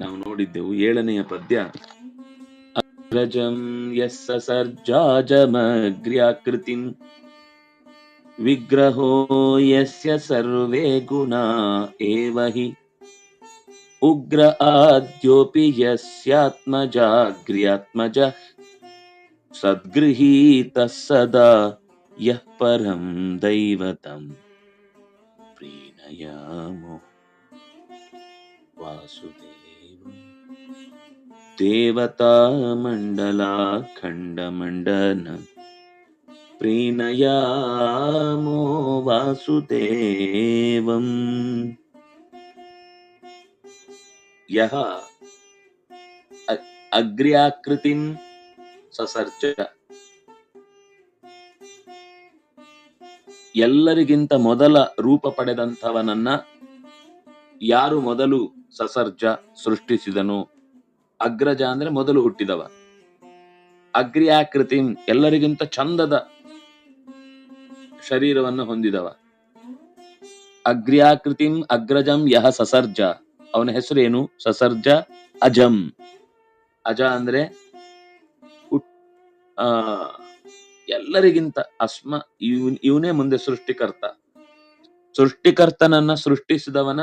ನಾವು ನೋಡಿದ್ದೆವು. ಏಳನೆಯ ಪದ್ಯ. ಅಗ್ರಜಂ ಯಸ್ಸ ಸರ್ಜಾಜಮಗ್ರ್ಯಾಕೃತಿಂ ವಿಗ್ರಹೋ ಯಸ್ಯ ಸರ್ವೇ ಗುಣ ಏವ ಹಿ. ಉಗ್ರ ಆದ್ಯೋಪಿ ಯಸ್ಯಾತ್ಮಜಾಗ್ರ್ಯಾತ್ಮಜ ಸದ್ಗೃಹೀತ ಸದಾ ಯಃ ಪರಂ ದೈವತಂ ಪ್ರೀಣಯಾಮೋ ವಾಸುದೇವಂ. ಪ್ರೀಣಯಾಮೋ ವಾಸುದೇವಂ. ಯಹ ಅ- ಅಗ್ರ್ಯಾಕೃತಿಂ ಸಸರ್ಜ. ಎಲ್ಲರಿಗಿಂತ ಮೊದಲ ರೂಪ ಪಡೆದಂಥವನನ್ನ ಯಾರು ಮೊದಲು ಸಸರ್ಜ ಸೃಷ್ಟಿಸಿದನು? ಅಗ್ರಜ ಅಂದ್ರೆ ಮೊದಲು ಹುಟ್ಟಿದವ. ಅಗ್ರ್ಯಾಕೃತಿ, ಎಲ್ಲರಿಗಿಂತ ಚಂದದ ಶರೀರವನ್ನು ಹೊಂದಿದವ. ಅಗ್ರ್ಯಾಕೃತಿಂ, ಅಗ್ರಜಂ, ಯಹ ಸಸರ್ಜ. ಅವನ ಏನು ಸಸರ್ಜ, ಅಜಂ. ಅಜ ಅಂದ್ರೆ ಎಲ್ಲರಿಗಿಂತ ಅಸ್ಮ, ಇವ್, ಇವನೇ ಮುಂದೆ ಸೃಷ್ಟಿಕರ್ತ. ಸೃಷ್ಟಿಕರ್ತನನ್ನ ಸೃಷ್ಟಿಸಿದವನ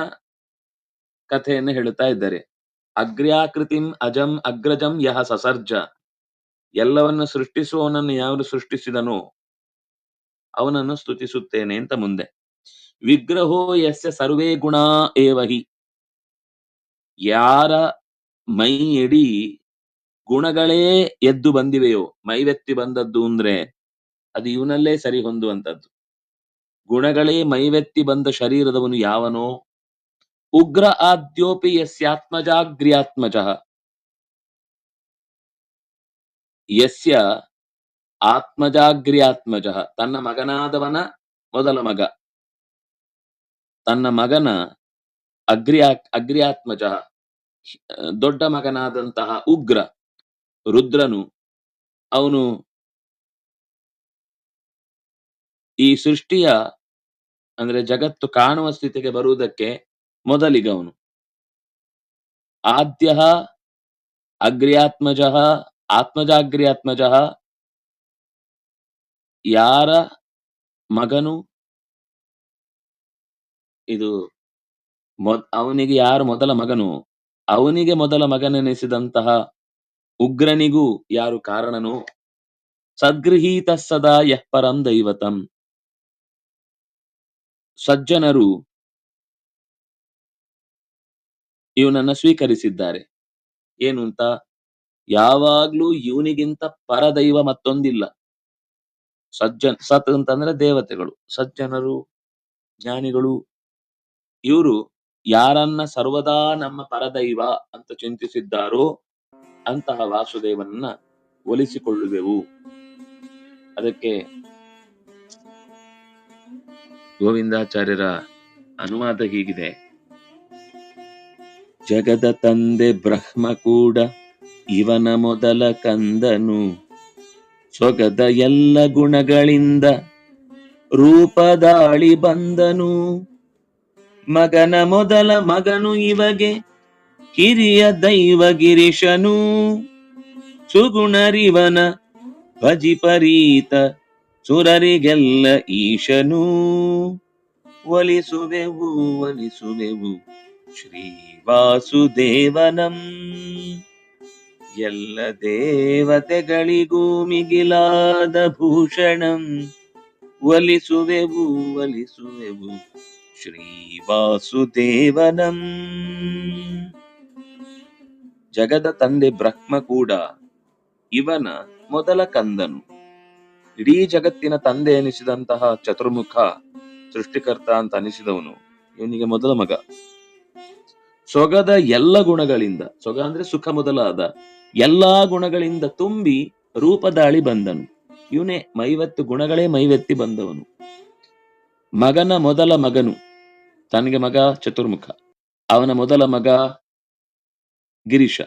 ಕಥೆಯನ್ನು ಹೇಳುತ್ತಾ ಇದ್ದಾರೆ. ಅಗ್ರ್ಯಾಕೃತಿಂ ಅಜಂ ಅಗ್ರಜಂ ಯಹ ಸಸರ್ಜ. ಎಲ್ಲವನ್ನ ಸೃಷ್ಟಿಸುವವನನ್ನು ಯಾರು ಸೃಷ್ಟಿಸಿದನೋ? ಅವನನ್ನು ಸ್ತುತಿಸುತ್ತೇನೆ ಅಂತ ಮುಂದೆ. ವಿಗ್ರಹೋ ಯಸ್ಯ ಸರ್ವೇ ಗುಣ ಏವಹಿ. ಯಾರ ಮೈ ಎಡಿ ಗುಣಗಳೇ ಎದ್ದು ಬಂದಿವೆಯೋ ಮೈವೆತ್ತಿ ಬಂದದ್ದು ಅಂದ್ರೆ ಅದು ಇವನಲ್ಲೇ ಸರಿ ಹೊಂದುವಂತದ್ದು ಗುಣಗಳೇ ಮೈವೆತ್ತಿ ಬಂದ ಶರೀರದವನು ಯಾವನೋ ಉಗ್ರ ಆದ್ಯೋಪಿ ಯಸ್ಯಾತ್ಮಜಾಗ್ರ್ಯಾತ್ಮಜ ಯಸ್ಯ ಆತ್ಮಜಾಗ್ರ್ಯಾತ್ಮಜ. ತನ್ನ ಮಗನಾದವನ ಮೊದಲ ಮಗ. ತನ್ನ ಮಗನ ಅಗ್ರ್ಯಾ, ಅಗ್ರ್ಯಾತ್ಮಜ. ದೊಡ್ಡ ಮಗನಾದಂತಹ ಉಗ್ರ, ರುದ್ರನು, ಅವನು ಈ ಸೃಷ್ಟಿಯ, ಅಂದ್ರೆ ಜಗತ್ತು ಕಾಣುವ ಸ್ಥಿತಿಗೆ ಬರುವುದಕ್ಕೆ ಮೊದಲಿಗವನು. ಆದ್ಯ ಅಗ್ರ್ಯಾತ್ಮಜ, ಆತ್ಮಜಾಗ್ರ್ಯಾತ್ಮಜ, ಯಾರ ಮಗನು? ಇದು ಅವನಿಗೆ ಯಾರು ಮೊದಲ ಮಗನು? ಅವನಿಗೆ ಮೊದಲ ಮಗನೆನಿಸಿದಂತಹ ಉಗ್ರನಿಗೂ ಯಾರು ಕಾರಣನು? ಸದ್ಗೃಹೀತ ಸದಾ ಯಃ ಪರಂ ದೈವತಂ. ಸಜ್ಜನರು ಇವನನ್ನ ಸ್ವೀಕರಿಸಿದ್ದಾರೆ. ಏನು ಅಂತ ಯಾವಾಗ್ಲೂ ಇವನಿಗಿಂತ ಪರದೈವ ಮತ್ತೊಂದಿಲ್ಲ. ಸಜ್ಜನ್, ಸತ್ ಅಂತಂದ್ರೆ ದೇವತೆಗಳು, ಸಜ್ಜನರು, ಜ್ಞಾನಿಗಳು. ಇವರು ಯಾರನ್ನ ಸರ್ವದಾ ನಮ್ಮ ಪರದೈವ ಅಂತ ಚಿಂತಿಸಿದ್ದಾರೋ ಅಂತಹ ವಾಸುದೇವನನ್ನ ಒಲಿಸಿಕೊಳ್ಳುವೆವು. ಅದಕ್ಕೆ ಗೋವಿಂದಾಚಾರ್ಯರ ಅನುವಾದ ಹೀಗಿದೆ. ಜಗದ ತಂದೆ ಬ್ರಹ್ಮ ಕೂಡ ಇವನ ಮೊದಲ ಕಂದನು. ಸೊಗದ ಎಲ್ಲ ಗುಣಗಳಿಂದ ರೂಪದಾಳಿ ಬಂದನು. ಮಗನ ಮೊದಲ ಮಗನು ಇವಗೆ ಹಿರಿಯ ದೈವ ಗಿರೀಶನು. ಸುಗುಣರಿವನ ಭಜಿಪರೀತ ಸುರರಿಗೆಲ್ಲ ಈಶನು. ಒಲಿಸುವೆವು ಒಲಿಸುವೆವು ಶ್ರೀ ವಾಸುದೇವನಂ. ಎಲ್ಲ ದೇವತೆಗಳಿಗೂ ಮಿಗಿಲಾದ ಭೂಷಣಂ. ಒಲಿಸುವೆವು ಒಲಿಸುವೆವು ಶ್ರೀ ವಾಸುದೇವನಂ. ಜಗದ ತಂದೆ ಬ್ರಹ್ಮ ಕೂಡ ಇವನ ಮೊದಲ ಕಂದನು. ಇಡೀ ಜಗತ್ತಿನ ತಂದೆ ಎನಿಸಿದಂತಹ ಚತುರ್ಮುಖ ಸೃಷ್ಟಿಕರ್ತ ಅಂತ ಅನಿಸಿದವನು. ಇವನಿಗೆ ಮೊದಲ ಮಗ. ಸೊಗದ ಎಲ್ಲ ಗುಣಗಳಿಂದ, ಸೊಗ ಅಂದ್ರೆ ಸುಖ ಮೊದಲಾದ, ಎಲ್ಲಾ ಗುಣಗಳಿಂದ ತುಂಬಿ ರೂಪದಾಳಿ ಬಂದನು. ಇವನೇ ಮೈವತ್ತು ಗುಣಗಳೇ ಮೈವೆತ್ತಿ ಬಂದವನು. ಮಗನ ಮೊದಲ ಮಗನು, ತನಗೆ ಮಗ ಚತುರ್ಮುಖ, ಅವನ ಮೊದಲ ಮಗ ಗಿರೀಶ.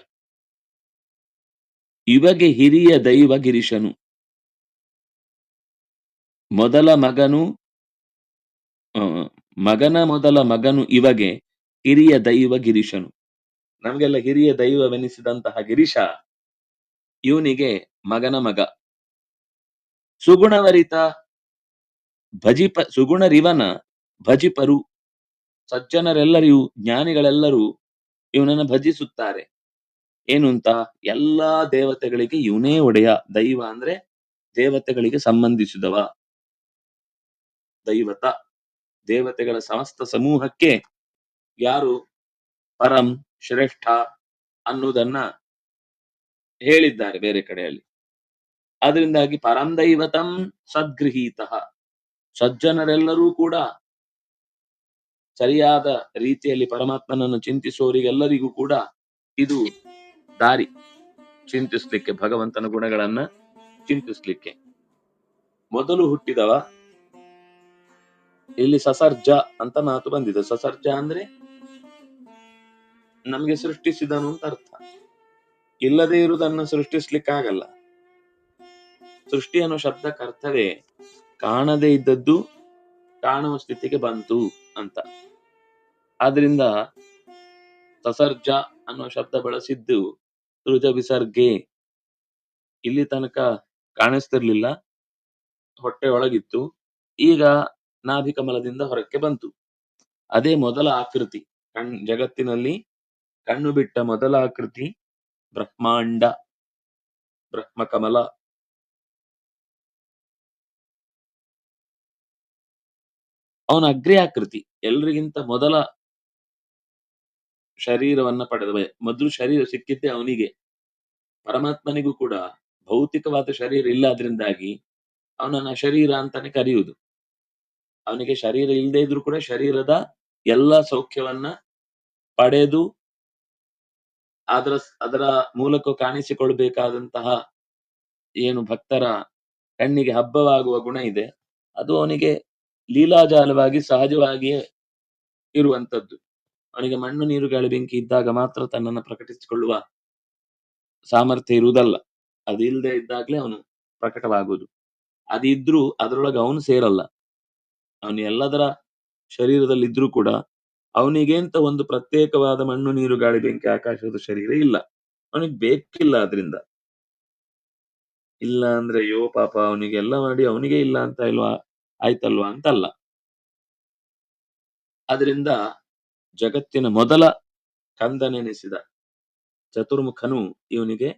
ಇವಗೆ ಹಿರಿಯ ದೈವ ಗಿರೀಶನು. ಮೊದಲ ಮಗನು ಮಗನ ಮೊದಲ ಮಗನು ಇವಗೆ ಹಿರಿಯ ದೈವ ಗಿರೀಶನು. ನಮಗೆಲ್ಲ ಹಿರಿಯ ದೈವವೆನಿಸಿದಂತಹ ಗಿರೀಶ, ಇವನಿಗೆ ಮಗನ ಮಗ. ಸುಗುಣವರಿತ ಭಜಿಪ, ಸುಗುಣರಿವನ ಭಜಿಪರು. ಸಜ್ಜನರೆಲ್ಲರಿಗೂ, ಜ್ಞಾನಿಗಳೆಲ್ಲರೂ ಇವನನ್ನು ಭಜಿಸುತ್ತಾರೆ. ಏನು ಅಂತ ಎಲ್ಲಾ ದೇವತೆಗಳಿಗೆ ಇವನೇ ಒಡೆಯ ದೈವ ಅಂದ್ರೆ ದೇವತೆಗಳಿಗೆ ಸಂಬಂಧಿಸಿದವ. ದೈವತ, ದೇವತೆಗಳ ಸಮಸ್ತ ಸಮೂಹಕ್ಕೆ ಯಾರು ಪರಂ ಶ್ರೇಷ್ಠ ಅನ್ನುವುದನ್ನ ಹೇಳಿದ್ದಾರೆ ಬೇರೆ ಕಡೆಯಲ್ಲಿ. ಅದರಿಂದಾಗಿ ಪರಂ ದೈವತಂ ಸದ್ಗೃಹೀತ. ಸಜ್ಜನರೆಲ್ಲರೂ ಕೂಡ ಸರಿಯಾದ ರೀತಿಯಲ್ಲಿ ಪರಮಾತ್ಮನನ್ನು ಚಿಂತಿಸುವವರಿಗೆಲ್ಲರಿಗೂ ಕೂಡ ಇದು ದಾರಿ. ಚಿಂತಿಸ್ಲಿಕ್ಕೆ ಭಗವಂತನ ಗುಣಗಳನ್ನ ಚಿಂತಿಸ್ಲಿಕ್ಕೆ. ಮೊದಲು ಹುಟ್ಟಿದವ ಇಲ್ಲಿ ಸಸರ್ಜ ಅಂತ ಮಾತು ಬಂದಿದೆ. ಸಸರ್ಜ ಅಂದ್ರೆ ನಮ್ಗೆ ಸೃಷ್ಟಿಸಿದನು ಅಂತ ಅರ್ಥ. ಇಲ್ಲದೆ ಇರುವುದನ್ನ ಸೃಷ್ಟಿಸ್ಲಿಕ್ಕಾಗಲ್ಲ. ಸೃಷ್ಟಿ ಅನ್ನೋ ಶಬ್ದಕ್ಕೆ ಅರ್ಥವೇ ಕಾಣದೇ ಇದ್ದದ್ದು ಕಾಣುವ ಸ್ಥಿತಿಗೆ ಬಂತು ಅಂತ. ಆದ್ರಿಂದ ಸಸರ್ಜ ಅನ್ನೋ ಶಬ್ದ ಬಳಸಿದ್ದು ಸೃಜ ವಿಸರ್ಗೆ ಇಲ್ಲಿ ತನಕ ಕಾಣಿಸ್ತಿರ್ಲಿಲ್ಲ. ಹೊಟ್ಟೆ ಒಳಗಿತ್ತು. ಈಗ ನಾಭಿಕಮಲದಿಂದ ಹೊರಕ್ಕೆ ಬಂತು. ಅದೇ ಮೊದಲ ಆಕೃತಿ. ಕಣ್, ಜಗತ್ತಿನಲ್ಲಿ ಕಣ್ಣು ಬಿಟ್ಟ ಮೊದಲ ಆಕೃತಿ. ಬ್ರಹ್ಮಾಂಡ, ಬ್ರಹ್ಮಕಮಲ. ಅವನ ಅಗ್ರಿ ಆಕೃತಿ. ಎಲ್ರಿಗಿಂತ ಮೊದಲ ಶರೀರವನ್ನ ಪಡೆದ ಮೊದಲು ಶರೀರ ಸಿಕ್ಕಿದ್ದೆ ಅವನಿಗೆ. ಪರಮಾತ್ಮನಿಗೂ ಕೂಡ ಭೌತಿಕವಾದ ಶರೀರ ಇಲ್ಲದ್ರಿಂದಾಗಿ ಅವನನ್ನ ಶರೀರ ಅಂತಾನೆ ಕರೆಯುವುದು. ಅವನಿಗೆ ಶರೀರ ಇಲ್ಲದೆ ಇದ್ರು ಕೂಡ ಶರೀರದ ಎಲ್ಲ ಸೌಖ್ಯವನ್ನ ಪಡೆದು ಅದರ ಅದರ ಮೂಲಕ ಕಾಣಿಸಿಕೊಳ್ಬೇಕಾದಂತಹ ಏನು ಭಕ್ತರ ಕಣ್ಣಿಗೆ ಹಬ್ಬವಾಗುವ ಗುಣ ಇದೆ. ಅದು ಅವನಿಗೆ ಲೀಲಾಜಾಲವಾಗಿ ಸಹಜವಾಗಿಯೇ ಇರುವಂತದ್ದು ಅವನಿಗೆ ಮಣ್ಣು ನೀರು ಗಾಳಿ ಬೆಂಕಿ ಇದ್ದಾಗ ಮಾತ್ರ ತನ್ನನ್ನು ಪ್ರಕಟಿಸಿಕೊಳ್ಳುವ ಸಾಮರ್ಥ್ಯ ಇರುವುದಲ್ಲ. ಅದಿಲ್ಲದೆ ಇದ್ದಾಗ್ಲೇ ಅವನು ಪ್ರಕಟವಾಗುವುದು. ಅದಿದ್ರೂ ಅದರೊಳಗೆ ಅವನು ಸೇರಲ್ಲ. ಅವನು ಎಲ್ಲದರ ಶರೀರದಲ್ಲಿ ಇದ್ರೂ ಕೂಡ ಅವನಿಗೆ ಅಂತ ಒಂದು ಪ್ರತ್ಯೇಕವಾದ ಮಣ್ಣು, ನೀರು, ಗಾಳಿ, ಬೆಂಕಿ, ಆಕಾಶದ ಶರೀರ ಇಲ್ಲ. ಅವನಿಗೆ ಬೇಕಿಲ್ಲ ಅದರಿಂದ. ಇಲ್ಲ ಅಂದ್ರೆ ಅಯ್ಯೋ ಪಾಪ ಅವನಿಗೆ ಎಲ್ಲ ಮಾಡಿ ಅವನಿಗೆ ಇಲ್ಲ ಅಂತ ಇಲ್ವಾ? ಆಯ್ತಲ್ವಾ ಅಂತಲ್ಲ. ಅದರಿಂದ ಜಗತ್ತಿನ ಮೊದಲ ಕಂದನೆನಿಸಿದ ಚತುರ್ಮುಖನು ಇವನಿಗೆ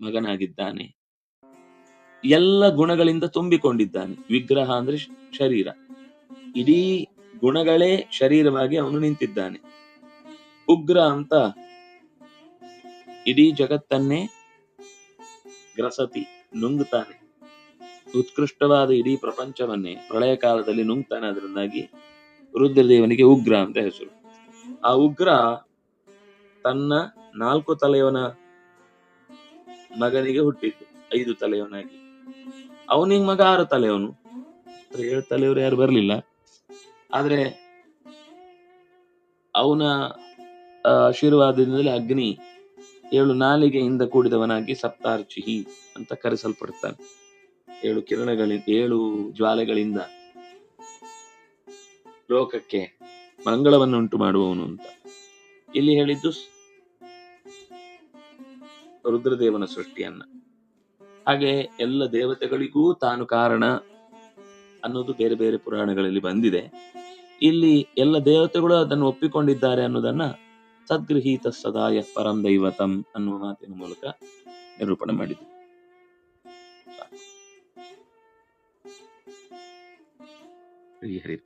ಮಗನಾಗಿದ್ದಾನೆ. ಎಲ್ಲ ಗುಣಗಳಿಂದ ತುಂಬಿಕೊಂಡಿದ್ದಾನೆ. ವಿಗ್ರಹ ಅಂದ್ರೆ ಶರೀರ. ಇಡೀ ಗುಣಗಳೇ ಶರೀರವಾಗಿ ಅವನು ನಿಂತಿದ್ದಾನೆ. ಉಗ್ರ ಅಂತ ಇಡೀ ಜಗತ್ತನ್ನೇ ಗ್ರಸತಿ, ನುಂಗ್ತಾನೆ. ಉತ್ಕೃಷ್ಟವಾದ ಇಡೀ ಪ್ರಪಂಚವನ್ನೇ ಪ್ರಳಯ ಕಾಲದಲ್ಲಿ ನುಂಗ್ತಾನೆ, ಅದರಿಂದಾಗಿ ರುದ್ರದೇವನಿಗೆ ಉಗ್ರ ಅಂತ ಹೆಸರು. ಆ ಉಗ್ರ ತನ್ನ ನಾಲ್ಕು ತಲೆಯವನ ಮಗನಿಗೆ ಹುಟ್ಟಿದ್ದು, ಐದು ತಲೆಯವನಾಗಿ. ಅವನಿಗೆ ಮಗ, ಆರು ತಲೆಯವನು. ಏಳು ತಲೆಯವರು ಯಾರು ಬರಲಿಲ್ಲ. ಆದ್ರೆ ಅವನ ಆಶೀರ್ವಾದದಿಂದಲೇ ಅಗ್ನಿ ಏಳು ನಾಲಿಗೆಯಿಂದ ಕೂಡಿದವನಾಗಿ ಸಪ್ತಾರ್ಚಿಹಿ ಅಂತ ಕರೆಸಲ್ಪಡ್ತಾನೆ ಏಳು ಕಿರಣಗಳಿಂದ, ಏಳು ಜ್ವಾಲೆಗಳಿಂದ ಲೋಕಕ್ಕೆ ಮಂಗಳವನ್ನು ಉಂಟು ಮಾಡುವವನು ಅಂತ. ಇಲ್ಲಿ ಹೇಳಿದ್ದು ರುದ್ರದೇವನ ಸೃಷ್ಟಿಯನ್ನ. ಹಾಗೆ ಎಲ್ಲ ದೇವತೆಗಳಿಗೂ ತಾನು ಕಾರಣ ಅನ್ನೋದು ಬೇರೆ ಬೇರೆ ಪುರಾಣಗಳಲ್ಲಿ ಬಂದಿದೆ. ಇಲ್ಲಿ ಎಲ್ಲ ದೇವತೆಗಳು ಅದನ್ನು ಒಪ್ಪಿಕೊಂಡಿದ್ದಾರೆ ಅನ್ನೋದನ್ನ ಸದ್ಗೃಹೀತ ಸದಾಯ ಪರಂ ದೈವತಂ ಅನ್ನುವ ಮಾತಿನ ಮೂಲಕ ನಿರೂಪಣೆ ಮಾಡಿದೆ ಹರಿ